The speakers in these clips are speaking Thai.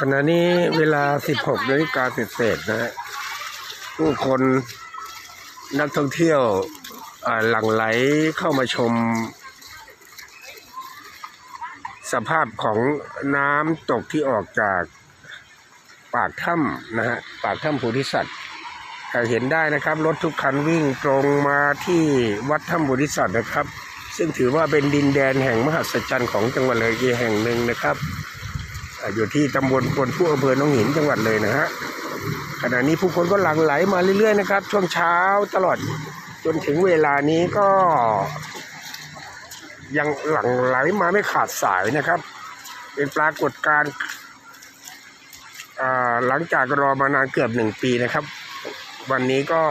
ขณะนี้เวลา 16นาฬิกาเศษนะฮะผู้คนนักท่องเที่ยวหลั่งไหลเข้ามาชม สภาพของน้ำตกที่ออกจากปากถ้ำนะฮะปากถ้ำโพธิสัตว์ถ้าเห็นได้นะครับ รถทุกคันวิ่งตรงมาที่วัดถ้ำโพธิสัตว์นะครับ ซึ่งถือว่าเป็นดินแดนแห่งมหัศจรรย์ของจังหวัดเลยแห่งหนึ่งนะครับ อยู่ที่ตำบลพลผู้อำเภอหนองหินจังหวัดเลยนะฮะขณะนี้ผู้คนก็หลั่งไหลมาเรื่อยๆนะครับ ช่วงเช้าตลอดจนถึงเวลานี้ก็ ยังหลั่งไหลมาไม่ขาดสายนะครับ เป็นปรากฏการณ์หลังจากรอมานานเกือบหนึ่งปีนะครับ วันนี้ก็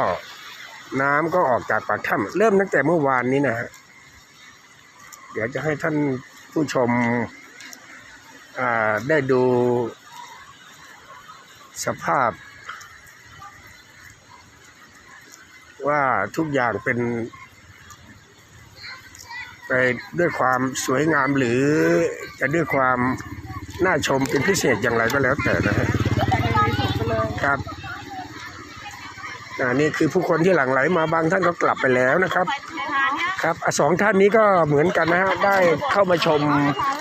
น้ำก็ออกจากปากถ้ำเริ่มตั้งแต่เมื่อวานนี้นะฮะเดี๋ยวจะให้ท่านผู้ชม ได้ดูสภาพ ว่าทุกอย่างเป็น ไปด้วยความสวยงามหรือจะด้วยความน่าชมเป็นพิเศษอย่างไรก็แล้วแต่นะฮะครับอ่านี่คือผู้คนที่หลั่งไหลมาบางท่านก็กลับไปแล้วนะครับ ครับอะสองท่านนี้ก็เหมือนกันนะฮะได้เข้ามาชม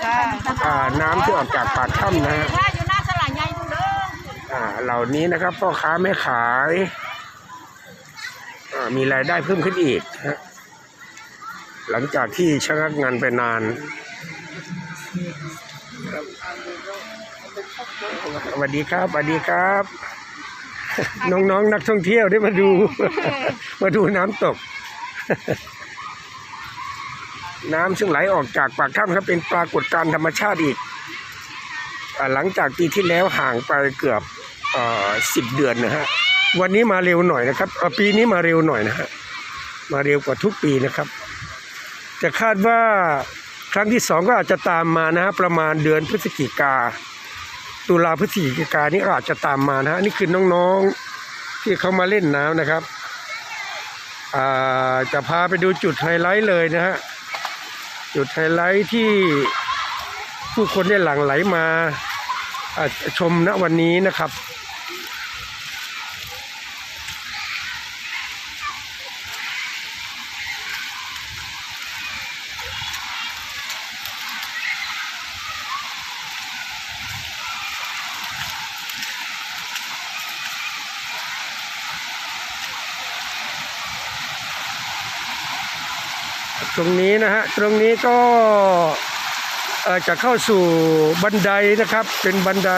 อ่า น้ำที่ออกจากปากถ้ำนะฮะว่าอยู่หน้าสลาใหญ่ดูเด้ออ่าเหล่านี้นะครับพ่อค้าแม่ขายอ่ามีรายได้เพิ่มขึ้นอีกนะฮะหลังจากที่ชะงักงานไปนานครับสวัสดีครับสวัสดีครับ น้องๆนักท่องเที่ยวได้มาดู มาดูน้ำตก น้ำซึ่งไหลออกจากปากถ้ำครับเป็นปรากฏการณ์ธรรมชาติอีกอหลังจากปีที่แล้วห่างไปเกือบสิบเดือนนะฮะวันนี้มาเร็วหน่อยนะครับปีนี้มาเร็วหน่อยนะฮะมาเร็วกว่าทุกปีนะครับ จะคาดว่าครั้งที่สองก็อาจจะตามมานะฮะประมาณเดือนพฤศจิกาตุลาพฤศจิกานี่อาจจะตามมานะฮะนี่คือน้องๆที่เขามาเล่นน้ำนะครับจะพาไปดูจุดไฮไลท์เลยนะฮะ จุดไฮไลท์ที่ผู้คนได้หลั่งไหลมาอ่าชมณวันนี้นะครับ ตรงนี้นะฮะตรงนี้ก็จะเข้าสู่บันไดนะครับ เป็นบันได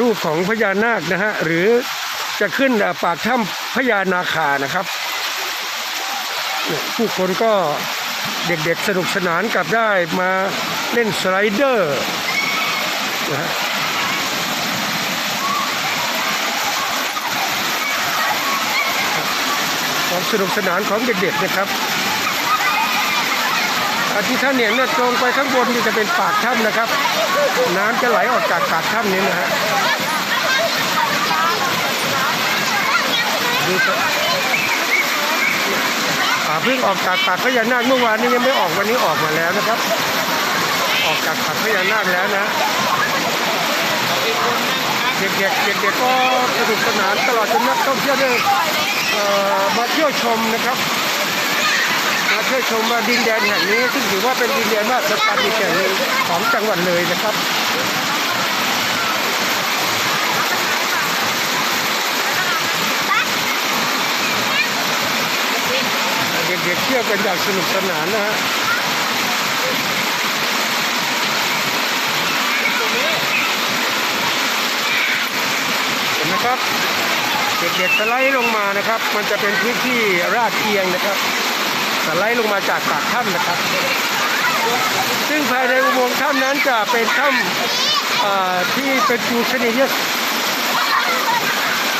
รูปของพญานาคนะฮะหรือจะขึ้นปากถ้ำพญานาคานะครับ ผู้คนก็เด็กๆสนุกสนานกับได้มาเล่นสไลเดอร์นะฮะความสนุกสนานของเด็กๆนะครับ ที่ท่านเนี่ยเนี่ยตรงไปข้างบนนี่จะเป็นปากถ้ำนะครับ น้ำจะไหลออกจากปากถ้ำนี้นะฮะดูสิอ่าเพิ่งออกจากปากพญานาคเมื่อวานนี้ยังไม่ออกวันนี้ออกมาแล้วนะครับ ออกจากปากพญานาคแล้วนะเด็กๆเด็กๆก็สนุกสนานตลอดจนนักท่องเที่ยวได้มาเที่ยวชมนะครับ มาเที่ยวชมว่าดินแดนแห่งนี้ซึ่งถือว่าเป็นดินแดนมหัศจรรย์อีกแห่งหนึ่งของจังหวัดเลยนะครับเด็กๆเที่ยวกันอย่างสนุกสนานนะฮะเห็นไหมครับ เด็กๆสไลด์ลงมานะครับ มันจะเป็นพื้นที่ราดเอียงนะครับ สไลด์ลงมาจากปากถ้ำนะครับ ซึ่งภายในอุโมงค์ถ้ำนั้นจะเป็นถ้ำอ่าที่เป็นปูชนีย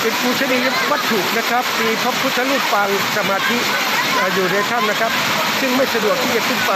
เป็นปูชนียวัตถุนะครับ มีพระพุทธรูปปางสมาธิอยู่ในถ้ำนะครับ ซึ่งไม่สะดวกที่จะขึ้นไป